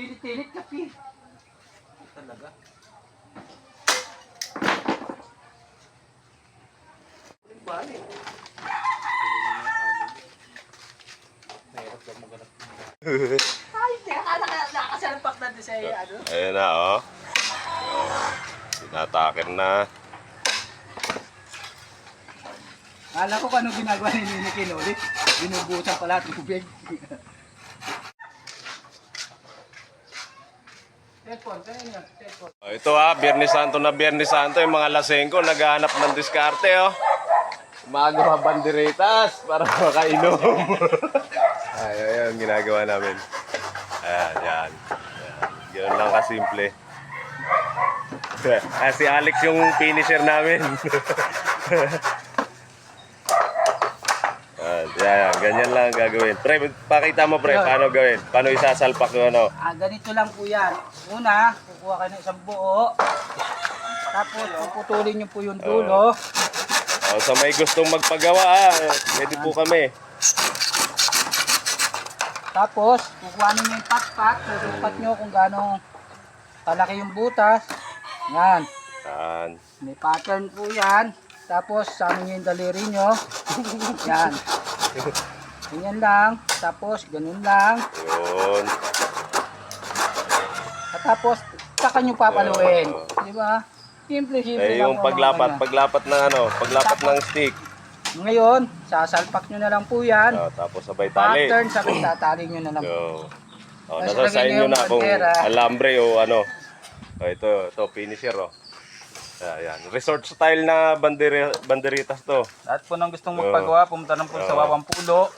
Pilit-pilit kapi. Talaga. Balik. Mahirap lang maganap. Ay, ka nakasalpak na doon sa ano. Ayan na, oh. Tinatakin na. Akala ko kung anong ginagawa ni Nini Kinoli. Binubusan pala at tubig. Oh, ito ah, Biyernes Santo na Biyernes Santo, yung mga lasengko naghahanap ng diskarte, oh. Gumagawa banderitas para makainom. ay, ay, ang ginagawa namin. Ayan, yan. Ganun lang kasimple. ah, si Alex yung finisher namin. Ayan, yan, ganyan lang ang gagawin. Pre, pakita mo pre, paano gawin? Paano isasalpak yung ano? Ah, ganito lang po yan. Una, kukuha kayo ng isang buo. Tapos puputulin nyo po yung dulo. Oh, sa may gustong magpagawa, ah, pwede po kami. Tapos, kukuha ninyo yung patpat. Susupat nyo kung gaano kalaki yung butas. Yan. Yan. May pattern po yan. Tapos, sama nyo yung daliri nyo. Yan. Ganyan lang. Tapos, ganun lang. Yun. At tapos, saka nyo papaluin. Di ba? Simple, simple Eh, lang yung po, mga paglapat, ganyan. paglapat ng ano, paglapat ng stick. Ngayon, sasalpak nyo na lang po yan. Oh, tapos sabay tali. Pattern, sabay tatali nyo na lang. Yo. Oh, Tapos nasa sa lagyan inyo nyo na yung kung bandera. alambre o ano. Oh, ito, ito, finisher, oh. Ayan. Resort style na banderi banderitas to. Lahat po ng gustong magpagawa, pumunta lang po sa. Wawang Pulo.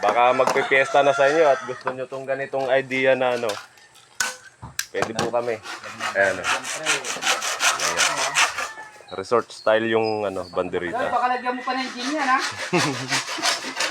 Baka magpipiesta na sa inyo at gusto nyo tong ganitong idea na ano. Pwede po kami. Ayan. oh. Ayan. Resort style yung ano, banderita. baka lagyan mo pa ng gin yan ha.